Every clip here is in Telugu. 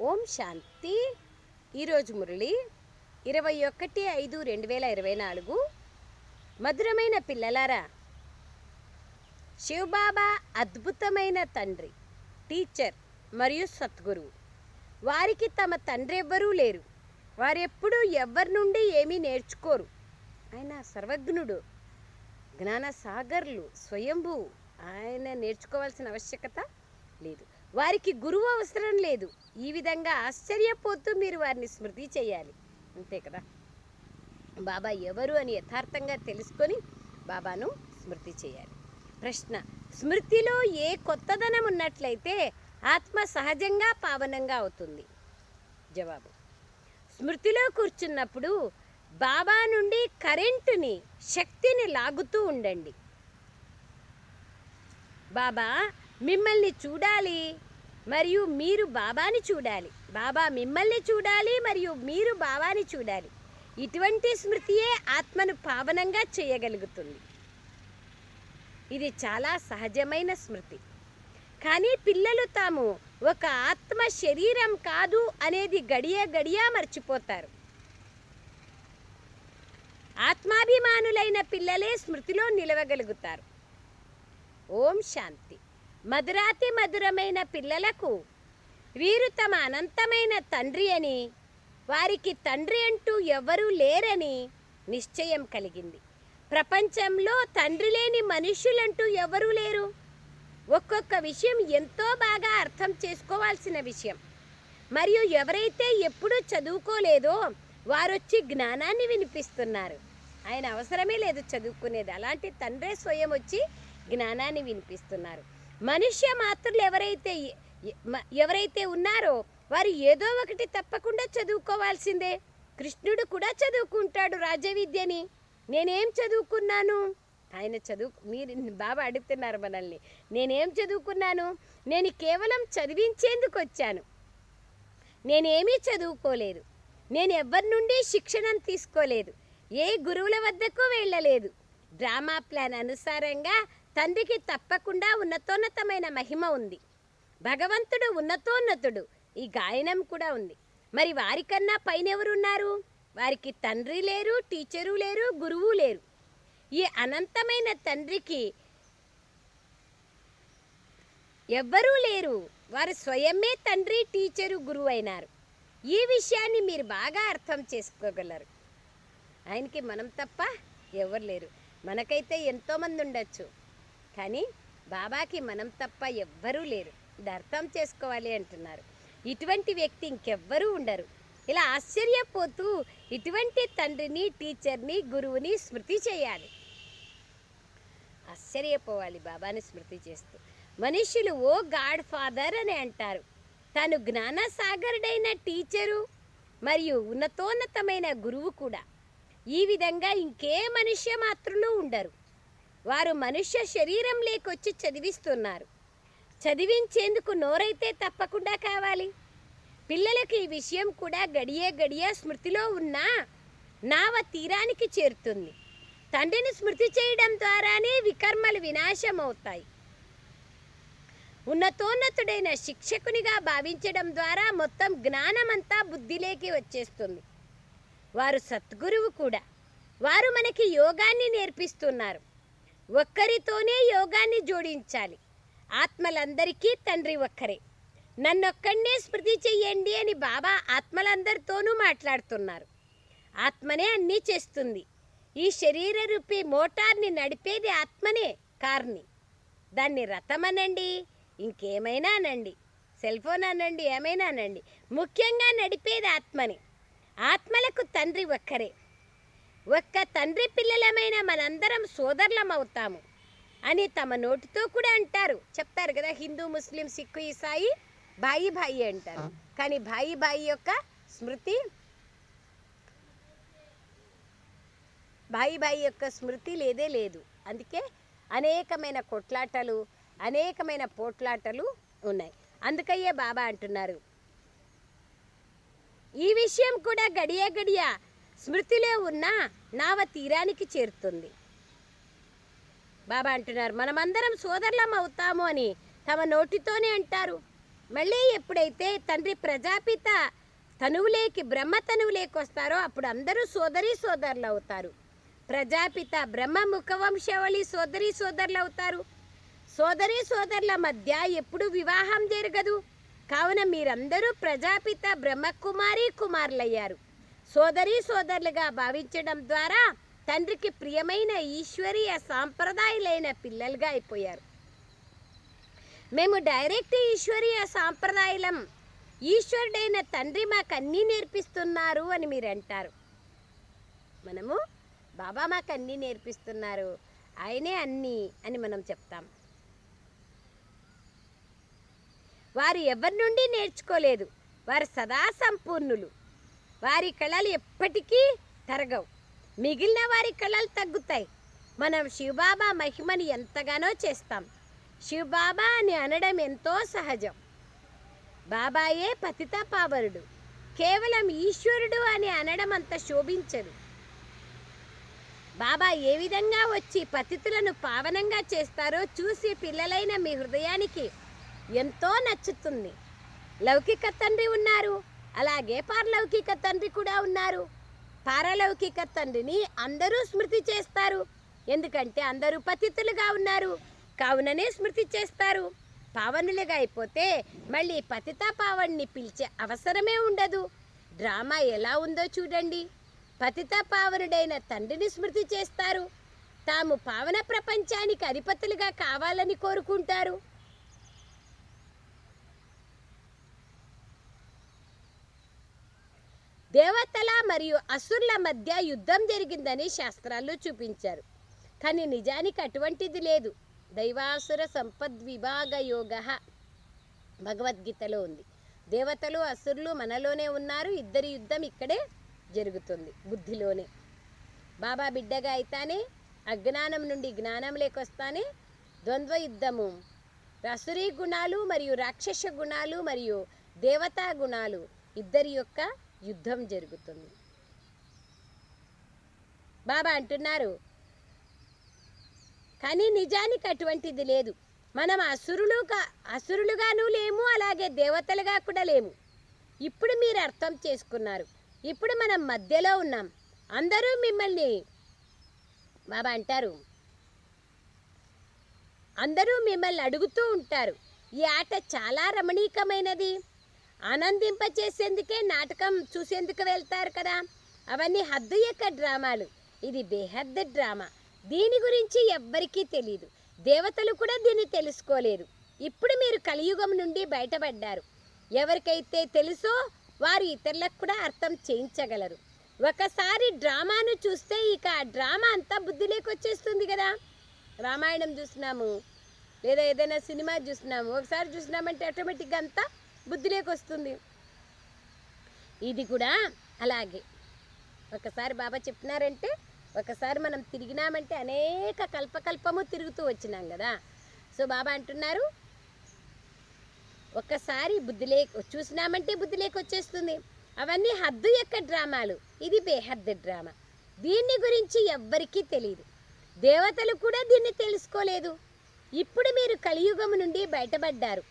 ఓం శాంతి. ఈరోజు మురళి ఇరవై ఒకటి ఐదు రెండు వేల ఇరవై నాలుగు. మధురమైన పిల్లలారా శివబాబా అద్భుతమైన తండ్రి టీచర్ మరియు సద్గురువు వారికి తమ తండ్రి ఎవ్వరూ లేరు. వారెప్పుడూ ఎవ్వరి నుండి ఏమీ నేర్చుకోరు. ఆయన సర్వజ్ఞుడు జ్ఞాన సాగర్లు స్వయంభూ. ఆయన నేర్చుకోవాల్సిన ఆవశ్యకత లేదు. వారికి గురువు అవసరం లేదు. ఈ విధంగా ఆశ్చర్యపోతూ మీరు వారిని స్మృతి చేయాలి. అంతే కదా? బాబా ఎవరు అని యథార్థంగా తెలుసుకొని బాబాను స్మృతి చేయాలి. ప్రశ్న స్మృతిలో ఏ కొత్తదనం ఉన్నట్లయితే ఆత్మ సహజంగా పావనంగా అవుతుంది? జవాబు స్మృతిలో కూర్చున్నప్పుడు బాబా నుండి కరెంటుని శక్తిని లాగుతూ ఉండండి. బాబా మిమ్మల్ని చూడాలి మరియు మీరు బాబాని చూడాలి. బాబా మిమ్మల్ని చూడాలి మరియు మీరు బాబాని చూడాలి. ఇటువంటి స్మృతియే ఆత్మను పావనంగా చేయగలుగుతుంది. ఇది చాలా సహజమైన స్మృతి. కానీ పిల్లలు తాము ఒక ఆత్మ శరీరం కాదు అనేది గడియ గడియ మర్చిపోతారు. ఆత్మాభిమానులైన పిల్లలే స్మృతిలో నిలవగలుగుతారు. ఓం శాంతి. మధురాతి మధురమైన పిల్లలకు వీరు తమ అనంతమైన తండ్రి అని వారికి తండ్రి అంటూ ఎవరూ లేరని నిశ్చయం కలిగింది. ప్రపంచంలో తండ్రి లేని మనుష్యులంటూ ఎవరూ లేరు. ఒక్కొక్క విషయం ఎంతో బాగా అర్థం చేసుకోవాల్సిన విషయం. మరియు ఎవరైతే ఎప్పుడూ చదువుకోలేదో వారొచ్చి జ్ఞానాన్ని వినిపిస్తున్నారు. ఆయన అవసరమే లేదు చదువుకునేది. అలాంటి తండ్రే స్వయం వచ్చి జ్ఞానాన్ని వినిపిస్తున్నారు. మనుష్య మాత్రులు ఎవరైతే ఎవరైతే ఉన్నారో వారు ఏదో ఒకటి తప్పకుండా చదువుకోవాల్సిందే. కృష్ణుడు కూడా చదువుకుంటాడు రాజవిద్యని. నేనేం చదువుకున్నాను? ఆయన చదువు మీరు బాబా అడుగుతున్నారు మనల్ని. నేనేం చదువుకున్నాను? నేను కేవలం చదివించేందుకు వచ్చాను. నేనేమీ చదువుకోలేదు. నేను ఎవరి నుండి శిక్షణను తీసుకోలేదు. ఏ గురువుల వద్దకు వెళ్ళలేదు. డ్రామా ప్లాన్ అనుసారంగా తండ్రికి తప్పకుండా ఉన్నతోన్నతమైన మహిమ ఉంది. భగవంతుడు ఉన్నతోన్నతుడు ఈ గాయనం కూడా ఉంది. మరి వారికన్నా పైన ఎవరున్నారు వారికి తండ్రి లేరు టీచరు లేరు గురువు లేరు. ఈ అనంతమైన తండ్రికి ఎవ్వరూ లేరు. వారు స్వయమే తండ్రి టీచరు గురువు అయినారు. ఈ విషయాన్ని మీరు బాగా అర్థం చేసుకోగలరు. ఆయనకి మనం తప్ప ఎవరు లేరు. మనకైతే ఎంతోమంది ఉండొచ్చు. కానీ బాబాకి మనం తప్ప ఎవ్వరూ లేరు. ఇది అర్థం చేసుకోవాలి అంటున్నారు. ఇటువంటి వ్యక్తి ఇంకెవ్వరూ ఉండరు. ఇలా ఆశ్చర్యపోతూ ఇటువంటి తండ్రిని టీచర్ని గురువుని స్మృతి చేయాలి. ఆశ్చర్యపోవాలి బాబాని స్మృతి చేస్తూ. మనుషులు ఓ గాడ్ ఫాదర్ అని అంటారు. తాను జ్ఞానసాగరుడైన టీచరు మరియు ఉన్నతోన్నతమైన గురువు కూడా. ఈ విధంగా ఇంకే మనుష్య మాత్రులు ఉండరు. వారు మనుష్య శరీరం లేకొచ్చి చదివిస్తున్నారు. చదివించేందుకు నోరైతే తప్పకుండా కావాలి. పిల్లలకు ఈ విషయం కూడా గడియే గడియా స్మృతిలో ఉన్నా నావ తీరానికి చేరుతుంది. తండ్రిని స్మృతి చేయడం ద్వారానే వికర్మలు వినాశం అవుతాయి ఉన్నతోన్నతుడైన శిక్షకునిగా భావించడం ద్వారా మొత్తం జ్ఞానమంతా బుద్ధిలోకి వచ్చేస్తుంది. వారు సద్గురువు కూడా. వారు మనకి యోగాన్ని నేర్పిస్తున్నారు. ఒక్కరితోనే యోగాన్ని జోడించాలి. ఆత్మలందరికీ తండ్రి ఒక్కరే. నన్నొక్కడినే స్మృతి చెయ్యండి అని బాబా ఆత్మలందరితోనూ మాట్లాడుతున్నారు. ఆత్మనే అన్నీ చేస్తుంది. ఈ శరీర రూపీ మోటార్ని నడిపేది ఆత్మనే కార్ని. దాన్ని రథమనండి ఇంకేమైనా అనండి. సెల్ ఫోన్ అనండి ఏమైనా అనండి. ముఖ్యంగా నడిపేది ఆత్మనే. ఆత్మలకు తండ్రి ఒక్కరే. ఒక్క తండ్రి పిల్లలమైన మనందరం సోదరులం అవుతాము అని తమ నోటితో కూడా అంటారు. చెప్తారు కదా హిందూ ముస్లిం సిక్కు ఈసాయి బాయి బాయి అంటారు. కానీ బాయి బాయి యొక్క స్మృతి బాయి బాయి యొక్క స్మృతి లేదే లేదు. అందుకే అనేకమైన కొట్లాటలు అనేకమైన పోట్లాటలు ఉన్నాయి. అందుకయ్యే బాబా అంటున్నారు. ఈ విషయం కూడా గడియ గడియ స్మృతిలో ఉన్న నావ తీరానికి చేరుతుంది. బాబా అంటున్నారు మనమందరం సోదరులం అవుతాము అని తమ నోటితోనే అంటారు. మళ్ళీ ఎప్పుడైతే తండ్రి ప్రజాపిత తనువులేకి బ్రహ్మ తనువులేకి వస్తారో అప్పుడు అందరూ సోదరి సోదరులు అవుతారు. ప్రజాపిత బ్రహ్మ ముఖవంశవళి సోదరి సోదరులు అవుతారు. సోదరి సోదరుల మధ్య ఎప్పుడు వివాహం జరగదు. కావున మీరందరూ ప్రజాపిత బ్రహ్మకుమారి కుమారులయ్యారు. సోదరి సోదరులుగా భావించడం ద్వారా తండ్రికి ప్రియమైన ఈశ్వరీయ సాంప్రదాయాలైన పిల్లలుగా అయిపోయారు. మేము డైరెక్ట్ ఈశ్వరీయ సాంప్రదాయం ఈశ్వరుడైన తండ్రి మాకు అన్నీ నేర్పిస్తున్నారు అని మీరు అంటారు మనము బాబా మాకు అన్నీ నేర్పిస్తున్నారు. ఆయనే అన్నీ అని మనం చెప్తాం. వారు ఎవరి నుండి నేర్చుకోలేదు. వారు సదా సంపూర్ణులు. వారి కళలు ఎప్పటికీ తరగవు. మిగిలిన వారి కళలు తగ్గుతాయి. మనం శివబాబా మహిమని ఎంతగానో చేస్తాం. శివబాబా అని అనడం ఎంతో సహజం. బాబాయే పతిత పావరుడు. కేవలం ఈశ్వరుడు అని అనడం అంత శోభించదు. బాబా ఏ విధంగా వచ్చి పతితులను పావనంగా చేస్తారో చూసి పిల్లలైన మీ హృదయానికి ఎంతో నచ్చుతుంది. లౌకిక తండ్రి ఉన్నారు. అలాగే పారలౌకిక తండ్రి కూడా ఉన్నారు. పారలౌకిక తండ్రిని అందరూ స్మృతి చేస్తారు. ఎందుకంటే అందరూ పతితులుగా ఉన్నారు. కావుననే స్మృతి చేస్తారు. పావనులుగా అయిపోతే మళ్ళీ పతిత పావన్ని పిలిచే అవసరమే ఉండదు. డ్రామా ఎలా ఉందో చూడండి. పతిత పావనుడైన తండ్రిని స్మృతి చేస్తారు. తాము పావన ప్రపంచానికి అధిపతులుగా కావాలని కోరుకుంటారు. దేవతల మరియు అసురుల మధ్య యుద్ధం జరిగిందని శాస్త్రాల్లో చూపించారు. కానీ నిజానికి అటువంటిది లేదు. దైవాసుర సంపద్విభాగ యోగ భగవద్గీతలో ఉంది. దేవతలు అసురులు మనలోనే ఉన్నారు. ఇద్దరి యుద్ధం ఇక్కడే జరుగుతుంది బుద్ధిలోనే. బాబా బిడ్డగా అయితేనే అజ్ఞానం నుండి జ్ఞానం లేకొస్తానే ద్వంద్వ యుద్ధము. రసురీ గుణాలు మరియు రాక్షస గుణాలు మరియు దేవతా గుణాలు ఇద్దరి యొక్క యుద్ధం జరుగుతుంది. బాబా అంటున్నారు కానీ నిజానికి అటువంటిది లేదు. మనం అసురులుగా అసురులుగాను లేము అలాగే దేవతలుగా కూడా లేము. ఇప్పుడు మీరు అర్థం చేసుకున్నారు. ఇప్పుడు మనం మధ్యలో ఉన్నాం. అందరూ మిమ్మల్ని బాబా అంటారు. అందరూ మిమ్మల్ని అడుగుతూ ఉంటారు. ఈ ఆట చాలా రమణీకమైనది ఆనందింపచేసేందుకే నాటకం చూసేందుకు వెళ్తారు కదా. అవన్నీ హద్దు యొక్క డ్రామాలు. ఇది బేహద్ద డ్రామా. దీని గురించి ఎవ్వరికీ తెలియదు దేవతలు కూడా దీన్ని తెలుసుకోలేరు. ఇప్పుడు మీరు కలియుగం నుండి బయటపడ్డారు. ఎవరికైతే తెలుసో వారు ఇతరులకు కూడా అర్థం చేయించగలరు. ఒకసారి డ్రామాను చూస్తే ఇక ఆ డ్రామా అంతా బుద్ధిలోకి వచ్చేస్తుంది కదా. రామాయణం చూసినాము లేదా ఏదైనా సినిమా చూసినాము ఒకసారి చూసినామంటే ఆటోమేటిక్గా అంతా బుద్ధిలోకి వస్తుంది ఇది కూడా అలాగే. ఒకసారి బాబా చెప్పినారంటే ఒకసారి మనం తిరిగినామంటే అనేక కల్పకల్పము తిరుగుతూ వచ్చినాం కదా. సో బాబా అంటున్నారు ఒక్కసారి బుద్ధిలే చూసినామంటే బుద్ధి లేక వచ్చేస్తుంది అవన్నీ హద్దు యొక్క డ్రామాలు. ఇది బేహద్దు డ్రామా. దీన్ని గురించి ఎవ్వరికీ తెలియదు దేవతలు కూడా దీన్ని తెలుసుకోలేదు. ఇప్పుడు మీరు కలియుగము నుండి బయటపడ్డారు.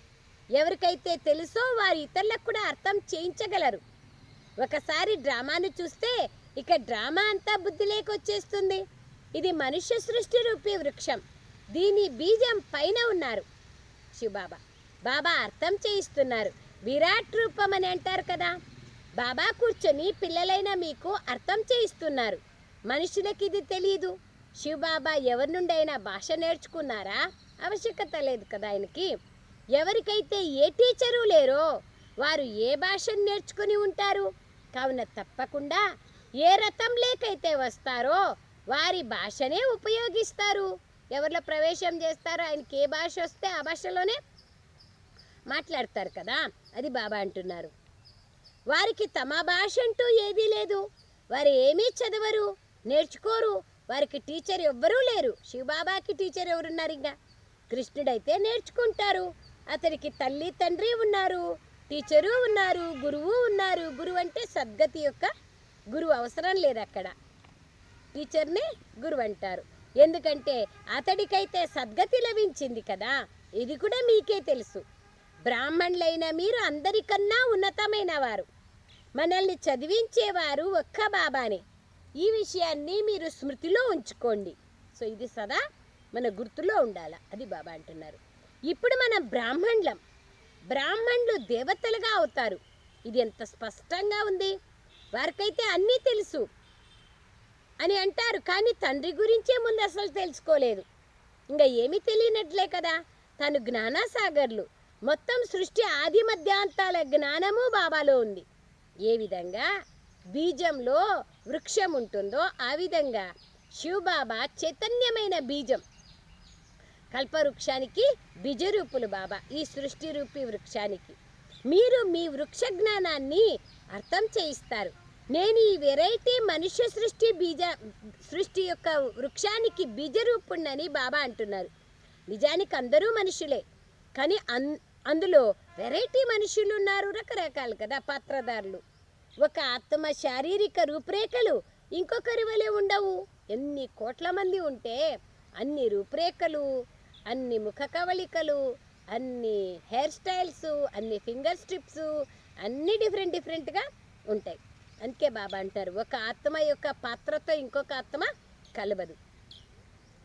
ఎవరికైతే తెలుసో వారు ఇతరులకు కూడా అర్థం చేయించగలరు. ఒకసారి డ్రామాను చూస్తే ఇక డ్రామా అంతా బుద్ధి వచ్చేస్తుంది. ఇది మనుష్య సృష్టి రూపీ వృక్షం. దీని బీజం పైన ఉన్నారు. శివబాబా బాబా అర్థం చేయిస్తున్నారు. విరాట్ రూపం అని అంటారు కదా. బాబా కూర్చొని పిల్లలైన మీకు అర్థం చేయిస్తున్నారు. మనుషులకి ఇది తెలియదు శివబాబా ఎవరి నుండైనా భాష నేర్చుకున్నారా? ఆవశ్యకత లేదు కదా ఆయనకి. ఎవరికైతే ఏ టీచరు లేరో వారు ఏ భాషను నేర్చుకుని ఉంటారు? కావున తప్పకుండా ఏ రథం లేకైతే వస్తారో వారి భాషనే ఉపయోగిస్తారు. ఎవరిలో ప్రవేశం చేస్తారో ఆయనకి ఏ భాష వస్తే ఆ భాషలోనే మాట్లాడతారు కదా? అది బాబా అంటున్నారు. వారికి తమ భాష అంటూ ఏదీ లేదు. వారు ఏమీ చదవరు నేర్చుకోరు. వారికి టీచర్ ఎవ్వరూ లేరు. శివబాబాకి టీచర్ ఎవరున్నారు ఇంకా? కృష్ణుడైతే నేర్చుకుంటారు. అతనికి తల్లి తండ్రి ఉన్నారు టీచరు ఉన్నారు గురువు ఉన్నారు. గురువు అంటే సద్గతి యొక్క గురువు అవసరం లేదు అక్కడ. టీచర్ని గురువు అంటారు. ఎందుకంటే అతడికైతే సద్గతి లభించింది కదా ఇది కూడా మీకే తెలుసు. బ్రాహ్మణులైన మీరు అందరికన్నా ఉన్నతమైన వారు. మనల్ని చదివించేవారు ఒక్క బాబానే. ఈ విషయాన్ని మీరు స్మృతిలో ఉంచుకోండి. సో ఇది సదా మన గుర్తులో ఉండాల. అది బాబా అంటున్నారు. ఇప్పుడు మనం బ్రాహ్మణులం. బ్రాహ్మణులు దేవతలుగా అవుతారు. ఇది ఎంత స్పష్టంగా ఉంది? వారికైతే అన్నీ తెలుసు. అని అంటారు కానీ తండ్రి గురించే ముందు అసలు తెలుసుకోలేదు. ఇంకా ఏమీ తెలియనట్లే కదా? తను జ్ఞానసాగర్లు. మొత్తం సృష్టి ఆది మధ్యాంతాల జ్ఞానము బాబాలో ఉంది. ఏ విధంగా? బీజంలో వృక్షం ఉంటుందో ఆ విధంగా. శివబాబా చైతన్యమైన బీజం. కల్పవృక్షానికి బీజరూపులు బాబా ఈ సృష్టి రూపి వృక్షానికి. మీరు మీ వృక్ష జ్ఞానాన్ని అర్థం చేయిస్తారు. నేను ఈ వెరైటీ మనుష్య సృష్టి బీజ సృష్టి యొక్క వృక్షానికి బీజరూపుణ్ణని బాబా అంటున్నారు. నిజానికి అందరూ మనుషులే కానీ అన్ అందులో వెరైటీ మనుషులు ఉన్నారు రకరకాలు కదా పాత్రదారులు ఒక ఆత్మ శారీరక రూపురేఖలు ఇంకొకరి వలె ఉండవు. ఎన్ని కోట్ల మంది ఉంటే అన్ని రూపురేఖలు అన్ని ముఖ కవళికలు అన్ని హెయిర్ స్టైల్స్ అన్ని ఫింగర్ స్ట్రిప్స్ అన్ని డిఫరెంట్ డిఫరెంట్గా ఉంటాయి. అందుకే బాబా అంటారు ఒక ఆత్మ యొక్క పాత్రతో ఇంకొక ఆత్మ కలవదు.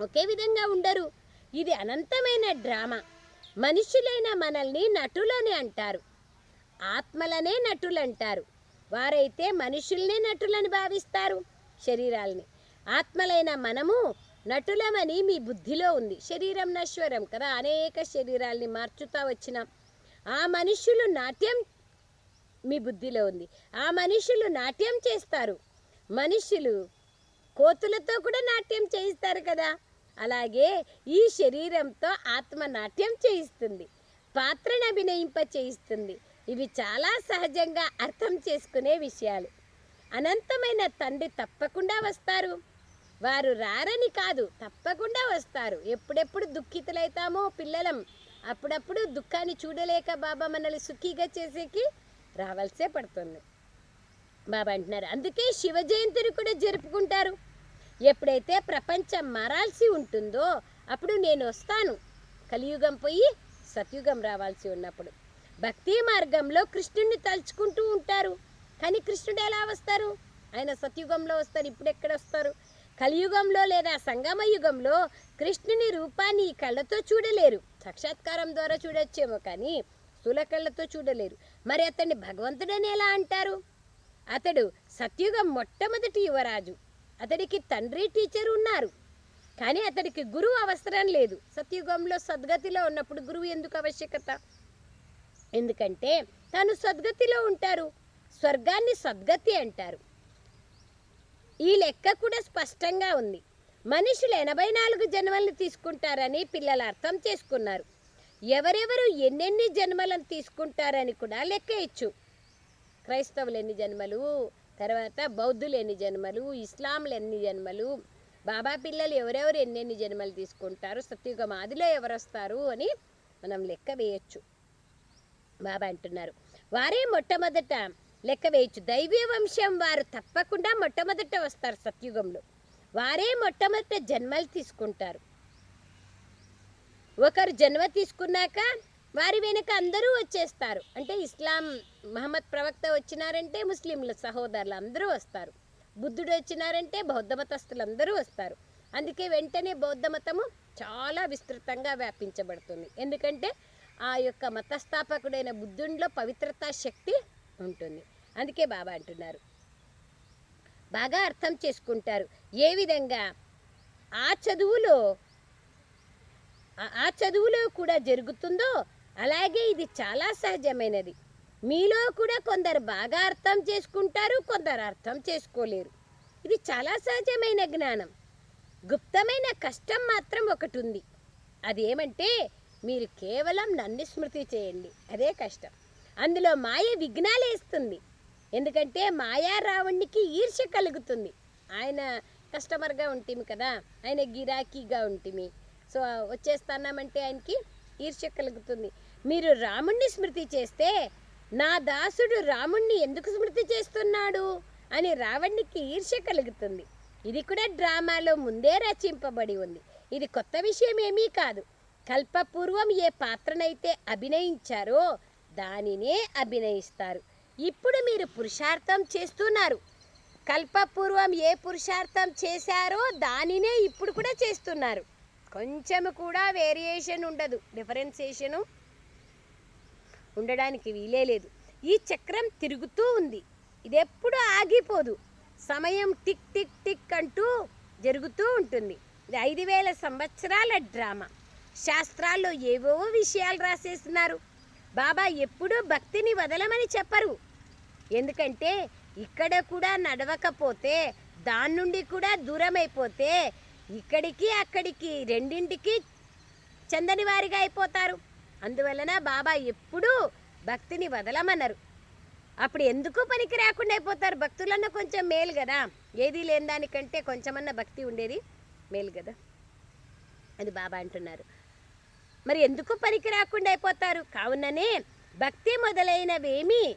ఒకే విధంగా ఉండరు. ఇది అనంతమైన డ్రామా. మనుషులైన మనల్ని నటులని అంటారు. ఆత్మలనే నటులు అంటారు వారైతే మనుషుల్నే నటులని భావిస్తారు శరీరాల్ని. ఆత్మలైన మనము నటులమని మీ బుద్ధిలో ఉంది. శరీరం నశ్వరం కదా. అనేక శరీరాల్ని మార్చుతా వచ్చినాం ఆ మనుషులు నాట్యం మీ బుద్ధిలో ఉంది. ఆ మనుషులు నాట్యం చేస్తారు. మనుషులు కోతులతో కూడా నాట్యం చేయిస్తారు కదా. అలాగే ఈ శరీరంతో ఆత్మ నాట్యం చేయిస్తుంది. పాత్రను అభినయింప చేయిస్తుంది. ఇవి చాలా సహజంగా అర్థం చేసుకునే విషయాలు. అనంతమైన తండ్రి తప్పకుండా వస్తారు. వారు రారని కాదు తప్పకుండా వస్తారు. ఎప్పుడెప్పుడు దుఃఖితులైతామో పిల్లలం. అప్పుడప్పుడు దుఃఖాన్ని చూడలేక బాబా మనల్ని సుఖీగా చేసేకి రావాల్సే పడుతుంది. బాబా అంటున్నారు అందుకే శివ జయంతిని కూడా జరుపుకుంటారు. ఎప్పుడైతే ప్రపంచం మారాల్సి ఉంటుందో అప్పుడు నేను వస్తాను. కలియుగం పోయి సత్యుగం రావాల్సి ఉన్నప్పుడు. భక్తి మార్గంలో కృష్ణుడిని తలుచుకుంటూ ఉంటారు. కానీ కృష్ణుడు ఎలా వస్తారు? ఆయన సత్యుగంలో వస్తారు ఇప్పుడు ఎక్కడ వస్తారు? కలియుగంలో లేదా సంగమ యుగంలో కృష్ణుని రూపాన్ని ఈ కళ్ళతో చూడలేరు. సాక్షాత్కారం ద్వారా చూడొచ్చేమో కానీ స్థూల కళ్ళతో చూడలేరు. మరి అతన్ని భగవంతుడని ఎలా అంటారు? అతడు సత్యుగం మొట్టమొదటి యువరాజు. అతడికి తండ్రి టీచర్ ఉన్నారు. కానీ అతడికి గురువు అవసరం లేదు. సత్యుగంలో సద్గతిలో ఉన్నప్పుడు గురువు ఎందుకు ఆవశ్యకత? ఎందుకంటే తాను సద్గతిలో ఉంటారు. స్వర్గాన్ని సద్గతి అంటారు. ఈ లెక్క కూడా స్పష్టంగా ఉంది. మనుషులు ఎనభై నాలుగు జన్మలను తీసుకుంటారని పిల్లలు అర్థం చేసుకున్నారు. ఎవరెవరు ఎన్నెన్ని జన్మలను తీసుకుంటారని కూడా లెక్కయచ్చు క్రైస్తవులు ఎన్ని జన్మలు తర్వాత బౌద్ధులు ఎన్ని జన్మలు ఇస్లాంలు ఎన్ని జన్మలు బాబా పిల్లలు ఎవరెవరు ఎన్నెన్ని జన్మలు తీసుకుంటారు సత్యుగ మాదిలో ఎవరు వస్తారు అని మనం లెక్క వేయచ్చు. బాబా అంటున్నారు. వారే మొట్టమొదట లెక్క వేయచ్చు. దైవీ వంశం వారు తప్పకుండా మొట్టమొదట వస్తారు సత్యుగంలో. వారే మొట్టమొదట జన్మలు తీసుకుంటారు. ఒకరు జన్మ తీసుకున్నాక వారి వెనుక అందరూ వచ్చేస్తారు. అంటే ఇస్లాం మహమ్మద్ ప్రవక్త వచ్చినారంటే ముస్లింల సహోదరులు అందరూ వస్తారు. బుద్ధుడు వచ్చినారంటే బౌద్ధ మతస్థులు అందరూ వస్తారు. అందుకే వెంటనే బౌద్ధ మతము చాలా విస్తృతంగా వ్యాపించబడుతుంది. ఎందుకంటే ఆ యొక్క మతస్థాపకుడైన బుద్ధుడిలో పవిత్రతా శక్తి ఉంటుంది. అందుకే బాబా అంటున్నారు. బాగా అర్థం చేసుకుంటారు. ఏ విధంగా? ఆ చదువులో ఆ- ఆ చదువులో కూడా జరుగుతుందో అలాగే ఇది చాలా సహజమైనది. మీలో కూడా కొందరు బాగా అర్థం చేసుకుంటారు కొందరు అర్థం చేసుకోలేరు. ఇది చాలా సహజమైన జ్ఞానం. గుప్తమైన కష్టం మాత్రం ఒకటి ఉంది అదేమంటే మీరు కేవలం నన్ను స్మృతి చేయండి. అదే కష్టం. అందులో మాయ విఘ్నాలేస్తుంది. ఎందుకంటే మాయారావణ్ణికి ఈర్ష్య కలుగుతుంది. ఆయన కస్టమర్గా ఉంటిమి కదా ఆయన గిరాకీగా ఉంటిమి. సో వచ్చేస్తానామంటే ఆయనకి ఈర్ష్య కలుగుతుంది. మీరు రాముణ్ణి స్మృతి చేస్తే నా దాసుడు రాముణ్ణి ఎందుకు స్మృతి చేస్తున్నాడు అని రావణ్ణికి ఈర్ష్య కలుగుతుంది. ఇది కూడా డ్రామాలో ముందే రచింపబడి ఉంది. ఇది కొత్త విషయం ఏమీ కాదు. కల్పపూర్వం ఏ పాత్రనైతే అభినయించారో దానినే అభినయిస్తారు. ఇప్పుడు మీరు పురుషార్థం చేస్తున్నారు. కల్పపూర్వం ఏ పురుషార్థం చేశారో దానినే ఇప్పుడు కూడా చేస్తున్నారు. కొంచెం కూడా వేరియేషన్ ఉండదు డిఫరెన్సియేషను ఉండడానికి వీలే లేదు. ఈ చక్రం తిరుగుతూ ఉంది. ఇది ఎప్పుడు ఆగిపోదు. సమయం టిక్ టిక్ టిక్ అంటూ జరుగుతూ ఉంటుంది. ఇది ఐదు వేల సంవత్సరాల డ్రామా. శాస్త్రాల్లో ఏవో విషయాలు రాసేస్తున్నారు. బాబా ఎప్పుడూ భక్తిని వదలమని చెప్పరు. ఎందుకంటే ఇక్కడ కూడా నడవకపోతే దాని నుండి కూడా దూరం అయిపోతే ఇక్కడికి అక్కడికి రెండింటికి చందని వారిగా అయిపోతారు. అందువలన బాబా ఎప్పుడూ భక్తిని వదలమన్నారు అప్పుడు ఎందుకు పనికి రాకుండా అయిపోతారు? భక్తులన్న కొంచెం మేలు కదా. ఏది లేని దానికంటే కొంచెమన్నా భక్తి ఉండేది మేలు కదా. అది బాబా అంటున్నారు. మరి ఎందుకు పనికి రాకుండా అయిపోతారు? కావుననే భక్తి మొదలైనవేమీ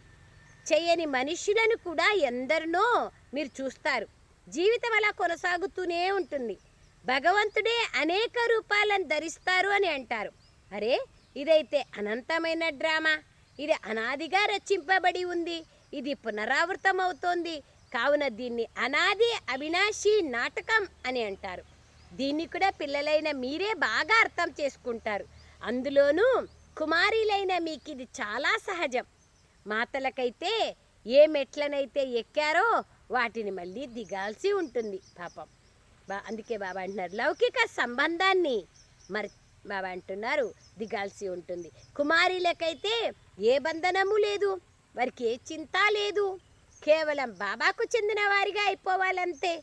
చేయని మనుషులను కూడా ఎందరినో మీరు చూస్తారు. జీవితం అలా కొనసాగుతూనే ఉంటుంది. భగవంతుడే అనేక రూపాలను ధరిస్తారు అని అంటారు. అరే ఇదైతే అనంతమైన డ్రామా. ఇది అనాదిగా రచింపబడి ఉంది. ఇది పునరావృతం అవుతోంది. కావున దీన్ని అనాది అవినాశి నాటకం అని అంటారు. దీన్ని కూడా పిల్లలైన మీరే బాగా అర్థం చేసుకుంటారు. అందులోనూ కుమారీలైన మీకు ఇది చాలా సహజం. మాతలకైతే ఏ మెట్లనైతే ఎక్కారో వాటిని మళ్ళీ దిగాల్సి ఉంటుంది పాపం. బా అందుకే బాబా అంటున్నారు లౌకిక సంబంధాన్ని మరి బాబా అంటున్నారు దిగాల్సి ఉంటుంది. కుమారీలకైతే ఏ బంధనము లేదు వారికి ఏ చింత లేదు. కేవలం బాబాకు చెందిన వారిగా అయిపోవాలంతే.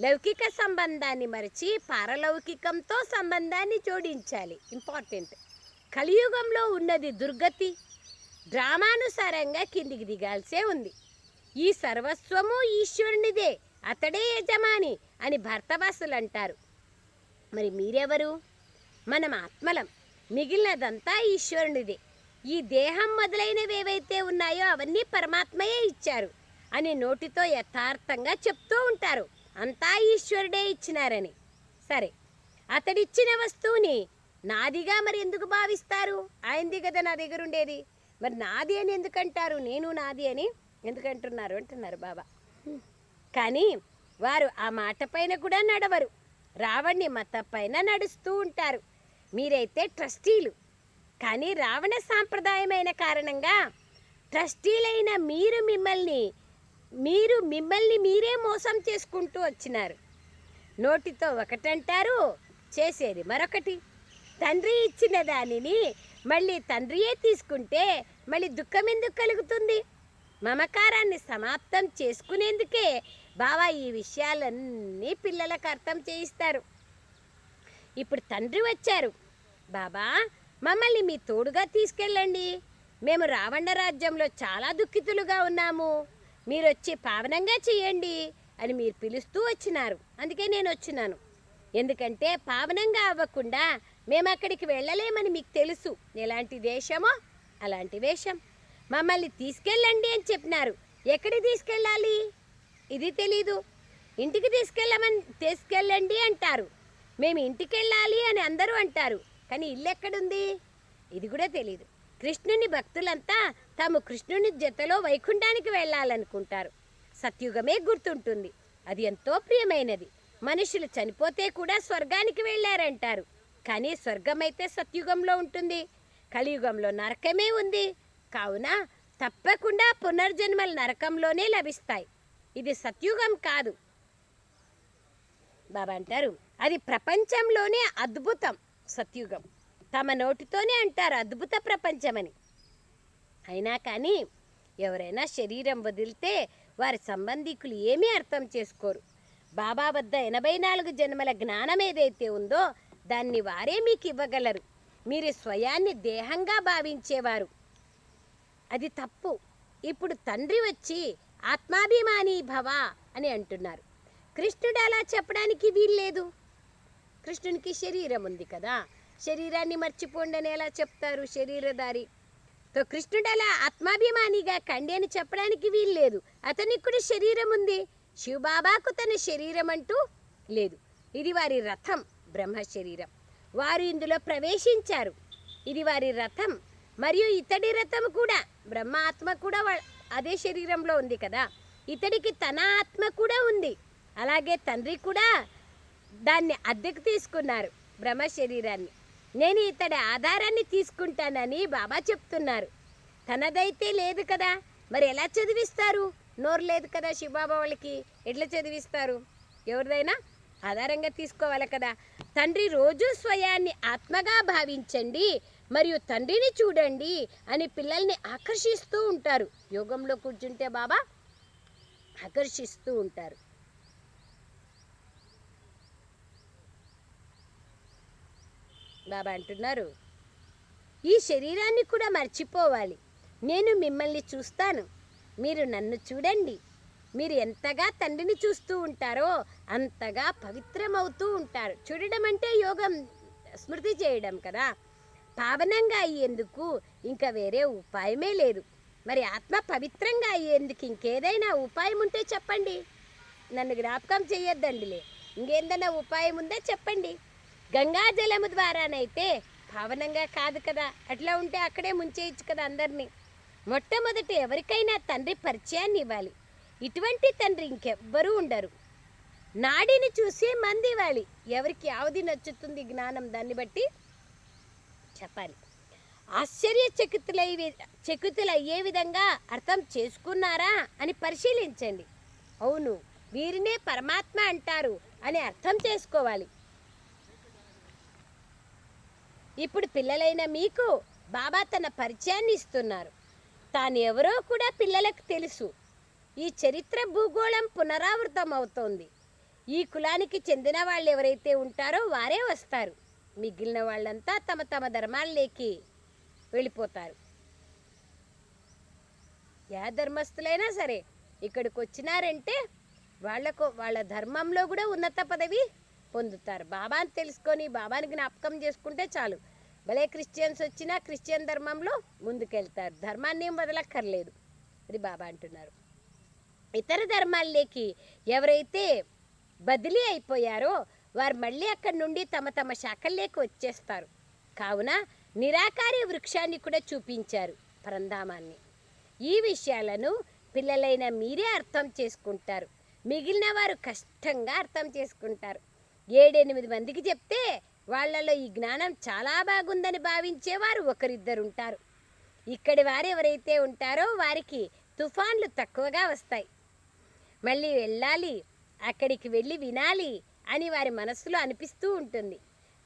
లౌకిక సంబంధాన్ని మరిచి పారలౌకికంతో సంబంధాన్ని జోడించాలి. ఇంపార్టెంట్. కలియుగంలో ఉన్నది దుర్గతి. డ్రామానుసారంగా కిందికి దిగాల్సే ఉంది. ఈ సర్వస్వము ఈశ్వరునిదే అతడే యజమాని అని భర్తవాసులు అంటారు మరి మీరెవరు? మనం ఆత్మలం. మిగిలినదంతా ఈశ్వరునిదే. ఈ దేహం మొదలైనవి ఏవైతే ఉన్నాయో అవన్నీ పరమాత్మయే ఇచ్చారు అని నోటితో యథార్థంగా చెప్తూ ఉంటారు. అంతా ఈశ్వరుడే ఇచ్చినారని. సరే అతడిచ్చిన వస్తువుని నాదిగా మరి ఎందుకు భావిస్తారు? ఆయనది కదా నా దగ్గర ఉండేది మరి నాది అని ఎందుకంటారు? నేను నాది అని ఎందుకంటున్నారు? అంటున్నారు బాబా. కానీ వారు ఆ మాట పైన కూడా నడవరు. రావణ్ణి మత పైన నడుస్తూ ఉంటారు. మీరైతే ట్రస్టీలు. కానీ రావణ సాంప్రదాయమైన కారణంగా ట్రస్టీలైన మీరు మిమ్మల్ని మీరు మిమ్మల్ని మీరే మోసం చేసుకుంటూ వచ్చినారు. నోటితో ఒకటంటారు చేసేది మరొకటి. తండ్రి ఇచ్చిన దానిని మళ్ళీ తండ్రియే తీసుకుంటే మళ్ళీ దుఃఖం ఎందుకు కలుగుతుంది? మమకారాన్ని సమాప్తం చేసుకునేందుకే బావా ఈ విషయాలన్నీ పిల్లలకు అర్థం చేయిస్తారు. ఇప్పుడు తండ్రి వచ్చారు. బాబా మమ్మల్ని మీ తోడుగా తీసుకెళ్ళండి. మేము రావణ రాజ్యంలో చాలా దుఃఖితులుగా ఉన్నాము. మీరు వచ్చి పావనంగా చేయండి అని మీరు పిలుస్తూ వచ్చినారు. అందుకే నేను వచ్చినాను ఎందుకంటే పావనంగా అవ్వకుండా మేము అక్కడికి వెళ్ళలేమని మీకు తెలుసు. ఎలాంటి దేశమో అలాంటి వేషం. మమ్మల్ని తీసుకెళ్ళండి అని చెప్పినారు. ఎక్కడికి తీసుకెళ్ళాలి? ఇది తెలీదు. ఇంటికి తీసుకెళ్ళమని తీసుకెళ్ళండి అంటారు. మేము ఇంటికి వెళ్ళాలి అని అందరూ అంటారు. కానీ ఇల్లు ఎక్కడుంది ఇది కూడా తెలియదు కృష్ణుని భక్తులంతా తాము కృష్ణుని జతలో వైకుంఠానికి వెళ్ళాలనుకుంటారు. సత్యుగమే గుర్తుంటుంది. అది ఎంతో ప్రియమైనది. మనుషులు చనిపోతే కూడా స్వర్గానికి వెళ్ళారంటారు. కానీ స్వర్గమైతే సత్యుగంలో ఉంటుంది. కలియుగంలో నరకమే ఉంది. కావున తప్పకుండా పునర్జన్మలు నరకంలోనే లభిస్తాయి. ఇది సత్యుగం కాదు. బాబా అంటారు అది ప్రపంచంలోనే అద్భుతం సత్యుగం. తమ నోటితోనే అంటారు అద్భుత ప్రపంచమని. అయినా కానీ ఎవరైనా శరీరం వదిలితే వారి సంబంధికులు ఏమీ అర్థం చేసుకోరు. బాబా వద్ద ఎనభై నాలుగు జన్మల జ్ఞానం ఏదైతే ఉందో దాన్ని వారే మీకు ఇవ్వగలరు. మీరు స్వయాన్ని దేహంగా భావించేవారు. అది తప్పు. ఇప్పుడు తండ్రి వచ్చి ఆత్మాభిమాని భవ అని అంటున్నారు. కృష్ణుడు అలా చెప్పడానికి వీల్లేదు. కృష్ణునికి శరీరం ఉంది కదా. శరీరాన్ని మర్చిపోండి అని ఎలా చెప్తారు శరీరధారి? తో కృష్ణుడు అలా ఆత్మాభిమానిగా కండి అని చెప్పడానికి వీల్లేదు. అతనికి కూడా శరీరం ఉంది. శివబాబాకు తన శరీరం అంటూ లేదు. ఇది వారి రథం బ్రహ్మ శరీరం. వారు ఇందులో ప్రవేశించారు. ఇది వారి రథం. మరియు ఇతడి రథం కూడా బ్రహ్మ ఆత్మ కూడా అదే శరీరంలో ఉంది కదా. ఇతడికి తన ఆత్మ కూడా ఉంది. అలాగే తండ్రి కూడా దాన్ని అద్దెకు తీసుకున్నారు బ్రహ్మ శరీరాన్ని. నేను ఇతడి ఆధారాన్ని తీసుకుంటానని బాబా చెప్తున్నారు. తనదైతే లేదు కదా. మరి ఎలా చదివిస్తారు? నోరు లేదు కదా శివబాబా వాళ్ళకి. ఎట్లా చదివిస్తారు? ఎవరిదైనా ఆధారంగా తీసుకోవాలి కదా. తండ్రి రోజు స్వయాన్ని ఆత్మగా భావించండి మరియు తండ్రిని చూడండి అని పిల్లల్ని ఆకర్షిస్తూ ఉంటారు. యోగంలో కూర్చుంటే బాబా ఆకర్షిస్తూ ఉంటారు. బాబా అంటున్నారు. ఈ శరీరాన్ని కూడా మర్చిపోవాలి. నేను మిమ్మల్ని చూస్తాను. మీరు నన్ను చూడండి. మీరు ఎంతగా తండ్రిని చూస్తూ ఉంటారో అంతగా పవిత్రమవుతూ ఉంటారు. చూడడం అంటే యోగం స్మృతి చేయడం కదా. పావనంగా అయ్యేందుకు ఇంకా వేరే ఉపాయమే లేదు. మరి ఆత్మ పవిత్రంగా అయ్యేందుకు ఇంకేదైనా ఉపాయం ఉంటే చెప్పండి. నన్ను జ్ఞాపకం చేయొద్దండిలే ఇంకేందైనా ఉపాయం ఉందా చెప్పండి. గంగా జలము ద్వారానైతే పావనంగా కాదు కదా. అట్లా ఉంటే అక్కడే ముంచేయచ్చు కదా అందరినీ. మొట్టమొదట ఎవరికైనా తండ్రి పరిచయాన్ని ఇవ్వాలి. ఇటువంటి తండ్రి ఇంకెవ్వరూ ఉండరు. నాడిని చూసి మంది ఇవ్వాలి. ఎవరికి యావది నచ్చుతుంది జ్ఞానం దాన్ని బట్టి చెప్పాలి. ఆశ్చర్యచకితులై చకితులయ్యే విధంగా అర్థం చేసుకున్నారా అని పరిశీలించండి. అవును వీరినే పరమాత్మ అంటారు అని అర్థం చేసుకోవాలి. ఇప్పుడు పిల్లలైన మీకు బాబా తన పరిచయాన్ని ఇస్తున్నారు. తాను ఎవరో కూడా పిల్లలకు తెలుసు. ఈ చరిత్ర భూగోళం పునరావృతం అవుతోంది. ఈ కులానికి చెందిన వాళ్ళు ఎవరైతే ఉంటారో వారే వస్తారు. మిగిలిన వాళ్ళంతా తమ తమ ధర్మాల్లోకి వెళ్ళిపోతారు. ఏ ధర్మస్తులైనా సరే ఇక్కడికి వచ్చినారంటే వాళ్ళకు వాళ్ళ ధర్మంలో కూడా ఉన్నత పదవి పొందుతారు. బాబాని తెలుసుకొని బాబాని జ్ఞాపకం చేసుకుంటే చాలు. భలే క్రిస్టియన్స్ వచ్చినా క్రిస్టియన్ ధర్మంలో ముందుకెళ్తారు. ధర్మాన్ని ఏం వదలక్కర్లేదు. అది బాబా అంటున్నారు. ఇతర ధర్మాల్లోకి ఎవరైతే బదిలీ అయిపోయారో వారు మళ్ళీ అక్కడి నుండి తమ తమ శాఖల్లోకి వచ్చేస్తారు. కావున నిరాకారి వృక్షాన్ని కూడా చూపించారు పరంధామాన్ని. ఈ విషయాలను పిల్లలైన మీరే అర్థం చేసుకుంటారు. మిగిలిన వారు కష్టంగా అర్థం చేసుకుంటారు. ఏడెనిమిది మందికి చెప్తే వాళ్ళలో ఈ జ్ఞానం చాలా బాగుందని భావించేవారు ఒకరిద్దరు ఉంటారు ఇక్కడి వారు ఎవరైతే ఉంటారో వారికి తుఫాన్లు తక్కువగా వస్తాయి. మళ్ళీ వెళ్ళాలి అక్కడికి వెళ్ళి వినాలి అని వారి మనస్సులో అనిపిస్తూ ఉంటుంది.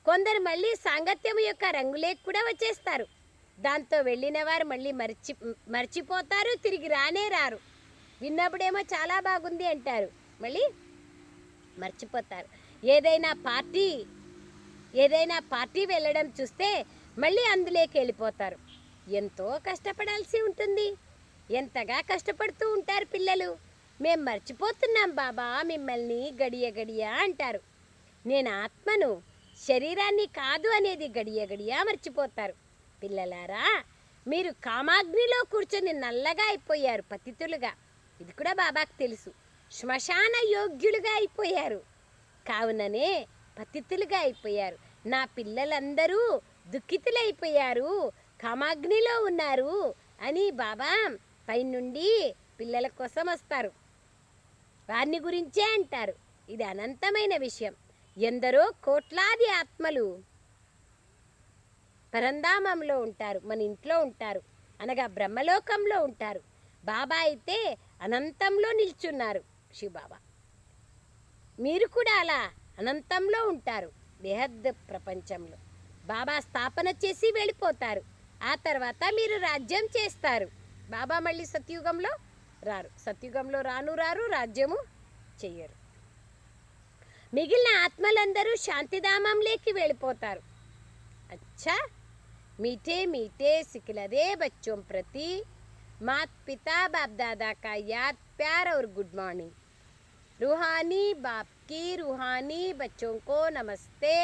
కొందరు మళ్ళీ సాంగత్యం యొక్క రంగులేకి కూడా వచ్చేస్తారు. దాంతో వెళ్ళిన వారు మళ్ళీ మర్చి మర్చిపోతారు తిరిగి రానే రారు. విన్నప్పుడేమో చాలా బాగుంది అంటారు. మళ్ళీ మర్చిపోతారు. ఏదైనా పార్టీ ఏదైనా పార్టీ వెళ్ళడం చూస్తే మళ్ళీ అందులోకి వెళ్ళిపోతారు. ఎంతో కష్టపడాల్సి ఉంటుంది. ఎంతగా కష్టపడుతూ ఉంటారు పిల్లలు. మేం మర్చిపోతున్నాం బాబా మిమ్మల్ని గడియ గడియ అంటారు. నేను ఆత్మను శరీరాన్ని కాదు అనేది గడియ గడియ మర్చిపోతారు. పిల్లలారా మీరు కామాగ్నిలో కూర్చొని నల్లగా అయిపోయారు పతితులుగా. ఇది కూడా బాబాకు తెలుసు. శ్మశాన యోగ్యులుగా అయిపోయారు. కావుననే పతితులుగా అయిపోయారు. నా పిల్లలందరూ దుఃఖితులైపోయారు. కామాగ్నిలో ఉన్నారు అని బాబా పైనుండి పిల్లల కోసం వస్తారు. వారిని గురించే అంటారు. ఇది అనంతమైన విషయం. ఎందరో కోట్లాది ఆత్మలు పరంధామంలో ఉంటారు. మన ఇంట్లో ఉంటారు. అనగా బ్రహ్మలోకంలో ఉంటారు. బాబా అయితే అనంతంలో నిల్చున్నారు. శివబాబా మీరు కూడా అలా అనంతంలో ఉంటారు బేహద్ ప్రపంచంలో బాబా స్థాపన చేసి వెళ్ళిపోతారు ఆ తర్వాత మీరు రాజ్యం చేస్తారు బాబా మళ్ళీ సత్యుగంలో రారు సత్యుగంలో రాను రారు రాజ్యము చెయ్యరు మిగిలిన ఆత్మలందరూ శాంతిధామంలోకి వెళ్ళిపోతారు अच्छा मीठे मीठे सिखलदे बच्चों प्रति मात पिता बाप दादा का याद प्यार और गुड मॉर्निंग रूहानी बाप की रूहानी बच्चों को नमस्ते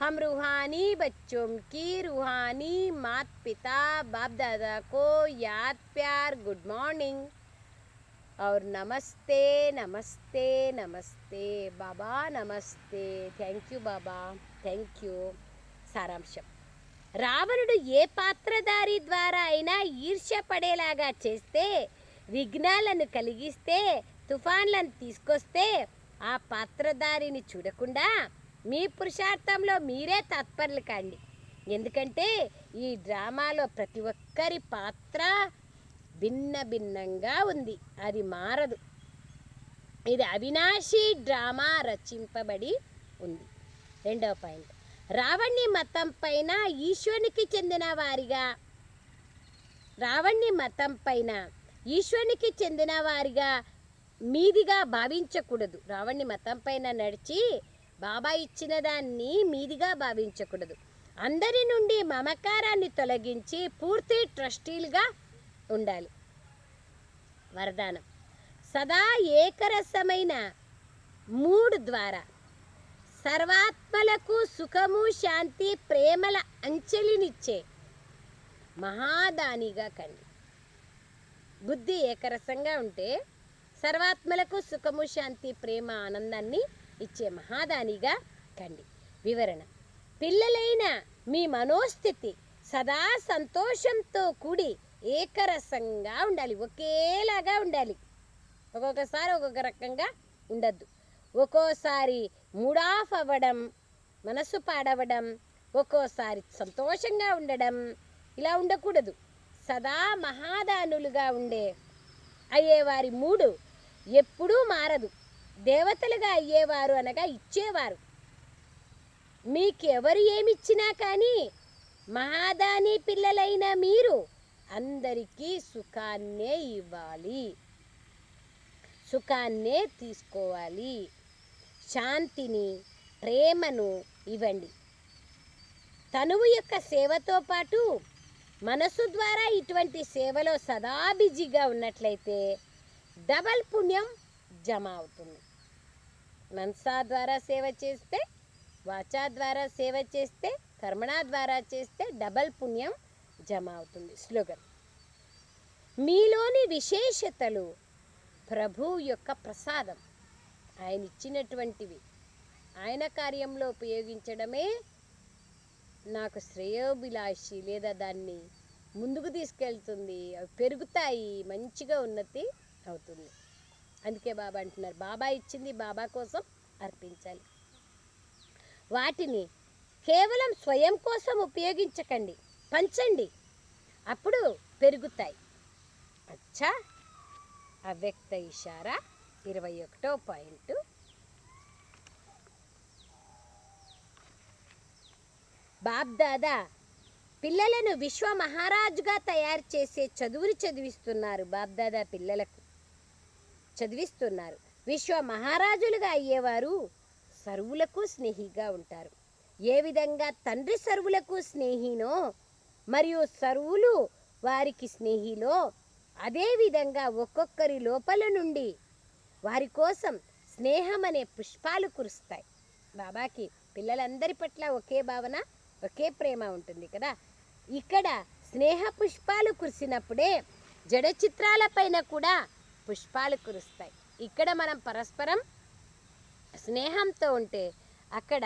हम रूहानी बच्चों की रूहानी मात पिता बाप दादा को याद प्यार गुड मॉर्निंग और నమస్తే namaste namaste baba namaste thank you baba thank you సారాంశం రావణుడు ఏ పాత్రధారి ద్వారా అయినా ఈర్ష్య పడేలాగా చేస్తే విఘ్నాలను కలిగిస్తే తుఫాన్లను తీసుకొస్తే ఆ పాత్రధారిని చూడకుండా మీ పురుషార్థంలో మీరే తత్పరులు కాండి. ఎందుకంటే ఈ డ్రామాలో ప్రతి ఒక్కరి పాత్ర భిన్న భిన్నంగా ఉంది. అది మారదు. ఇది అవినాశి డ్రామా రచింపబడి ఉంది. రెండవ పాయింట్. రావణ్ణి మతం పైన ఈశ్వరునికి చెందిన వారిగా రావణ్ణి మతం పైన ఈశ్వరునికి చెందిన వారిగా మీదిగా భావించకూడదు. రావణ్ణి మతం పైన నడిచి బాబా ఇచ్చిన దాన్ని మీదిగా భావించకూడదు. అందరి నుండి మమకారాన్ని తొలగించి పూర్తి ట్రస్టీలుగా ఉండాలి. వరదానం. సదా ఏకరసమైన మూడు ద్వారా. సర్వాత్మలకు సుఖము శాంతి ప్రేమల అంచెలినిచ్చే మహాదానిగా కండి. బుద్ధి ఏకరసంగా ఉంటే సర్వాత్మలకు సుఖము శాంతి ప్రేమ ఆనందాన్ని ఇచ్చే మహాదానిగా కండి. వివరణ. పిల్లలైన మీ మనోస్థితి సదా సంతోషంతో కూడి ఏకరసంగా ఉండాలి. ఒకేలాగా ఉండాలి. ఒక్కొక్కసారి ఒక్కొక్క రకంగా ఉండద్దు. ఒక్కోసారి మూడాఫ్ అవ్వడం మనసు పాడవడం ఒక్కోసారి సంతోషంగా ఉండడం ఇలా ఉండకూడదు. సదా మహాదానులుగా ఉండే అయ్యేవారి మూడు ఎప్పుడూ మారదు. దేవతలుగా అయ్యేవారు అనగా ఇచ్చేవారు. మీకు ఎవరు ఏమిచ్చినా కానీ మహాదాని పిల్లలైన మీరు అందరికీ సుఖాన్నే ఇవ్వాలి. సుఖాన్నే తీసుకోవాలి. శాంతిని ప్రేమను ఇవ్వండి. తనువు యొక్క సేవతో పాటు మనసు ద్వారా ఇటువంటి సేవలో సదా బిజీగా ఉన్నట్లయితే డబల్ పుణ్యం జమ అవుతుంది. మనసా ద్వారా సేవ చేస్తే వాచా ద్వారా సేవ చేస్తే కర్మణ ద్వారా చేస్తే డబల్ పుణ్యం జమ అవుతుంది. స్లోగన్ మీలోని విశేషతలు ప్రభు యొక్క ప్రసాదం. ఆయన ఇచ్చినటువంటివి. ఆయన కార్యంలో ఉపయోగించడమే నాకు శ్రేయోభిలాషి లేదా దాన్ని ముందుకు తీసుకెళ్తుంది. అవి పెరుగుతాయి మంచిగా ఉన్నతి అవుతుంది. అందుకే బాబా అంటున్నారు బాబా ఇచ్చింది బాబా కోసం అర్పించాలి. వాటిని కేవలం స్వయం కోసం ఉపయోగించకండి పంచండి అప్పుడు పెరుగుతాయి. అచ్చా అవ్యక్త ఇషారా ఇరవై ఒకటో పాయింట్. బాబ్దాదా పిల్లలను విశ్వ మహారాజుగా తయారు చేసే చదువులు చదివిస్తున్నారు. బాబ్దాదా పిల్లలకు చదివిస్తున్నారు. విశ్వ మహారాజులుగా అయ్యేవారు సర్వులకు స్నేహిగా ఉంటారు. ఏ విధంగా తండ్రి సర్వులకు స్నేహినో మరియు సర్వులు వారికి స్నేహిలో అదేవిధంగా ఒక్కొక్కరి లోపల నుండి వారి కోసం స్నేహం అనే పుష్పాలు కురుస్తాయి. బాబాకి పిల్లలందరి పట్ల ఒకే భావన ఒకే ప్రేమ ఉంటుంది కదా. ఇక్కడ స్నేహ పుష్పాలు కురిసినప్పుడే జడ చిత్రాలపైన కూడా పుష్పాలు కురుస్తాయి. ఇక్కడ మనం పరస్పరం స్నేహంతో ఉంటే అక్కడ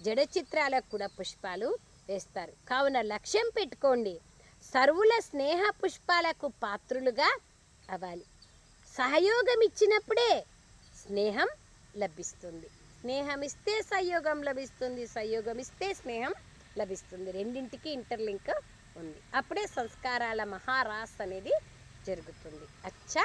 జడ చిత్రాలకు కూడా పుష్పాలు వేస్తారు. కావున లక్ష్యం పెట్టుకోండి. సర్వుల స్నేహ పుష్పాలకు పాత్రులుగా అవ్వాలి. సహయోగం ఇచ్చినప్పుడే స్నేహం లభిస్తుంది. స్నేహం ఇస్తే సహయోగం లభిస్తుంది. సహయోగం ఇస్తే స్నేహం లభిస్తుంది. రెండింటికి ఇంటర్లింక్ ఉంది. అప్పుడే సంస్కారాల మహారాస్ అనేది జరుగుతుంది. అచ్చా!